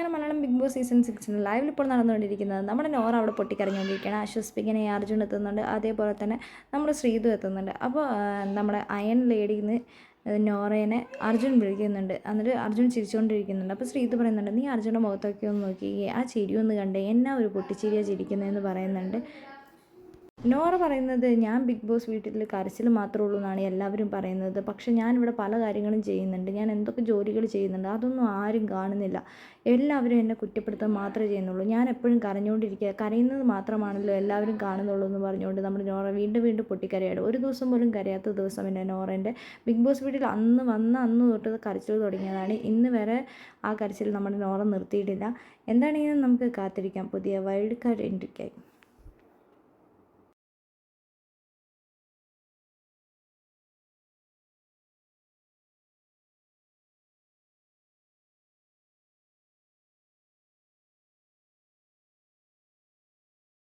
അങ്ങനെ Malayalam big boss season സിക്സിന് ലൈവിൽ ഇപ്പോൾ നടന്നുകൊണ്ടിരിക്കുന്നത് നമ്മുടെ നോറ അവിടെ പൊട്ടിക്കറിഞ്ഞുകൊണ്ടിരിക്കുകയാണ് ആശ്വസിപ്പിക്കാനായി അർജുൻ എത്തുന്നുണ്ട്. അതേപോലെ തന്നെ നമ്മുടെ ശ്രീതു എത്തുന്നുണ്ട്. അപ്പോൾ നമ്മുടെ അയൺ ലേഡിയിൽ നിന്ന് നോറേനെ അർജുൻ വിളിക്കുന്നുണ്ട്. എന്നിട്ട് അർജുൻ ചിരിച്ചുകൊണ്ടിരിക്കുന്നുണ്ട്. അപ്പോൾ ശ്രീതു പറയുന്നുണ്ട് നീ അർജുന്റെ മുഖത്തൊക്കെ ഒന്ന് നോക്കി ആ ചിരി ഒന്ന് കണ്ടേ. എന്നാ ഒരു പൊട്ടിച്ചിരിയാണ് ചിരിക്കുന്നതെന്ന് പറയുന്നുണ്ട്. നോറ പറയുന്നത് ഞാൻ ബിഗ് ബോസ് വീട്ടിൽ കരച്ചിൽ മാത്രമേ ഉള്ളൂ എന്നാണ് എല്ലാവരും പറയുന്നത്. പക്ഷേ ഞാനിവിടെ പല കാര്യങ്ങളും ചെയ്യുന്നുണ്ട്. ഞാൻ എന്തൊക്കെ ജോലികൾ ചെയ്യുന്നുണ്ട് അതൊന്നും ആരും കാണുന്നില്ല. എല്ലാവരും എന്നെ കുറ്റപ്പെടുത്താൻ മാത്രമേ ചെയ്യുന്നുള്ളൂ. ഞാൻ എപ്പോഴും കരഞ്ഞുകൊണ്ടിരിക്കുക കരയുന്നത് മാത്രമാണല്ലോ എല്ലാവരും കാണുന്നുള്ളൂ എന്ന് പറഞ്ഞുകൊണ്ട് നമ്മുടെ നോറ വീണ്ടും വീണ്ടും പൊട്ടിക്കരയാണ്. ഒരു ദിവസം പോലും കരയാത്ത ദിവസം എന്റെ നോറേന്റെ. ബിഗ് ബോസ് വീട്ടിൽ അന്ന് വന്ന് അന്ന് തൊട്ട് കരച്ചിൽ തുടങ്ങിയതാണ്. ഇന്ന് വരെ ആ കരച്ചിൽ നമ്മുടെ നോറ നിർത്തിയിട്ടില്ല. എന്താണെങ്കിലും നമുക്ക് കാത്തിരിക്കാം. പുതിയ വൈൽഡ് കാർഡ് എൻട്രിക്കായി.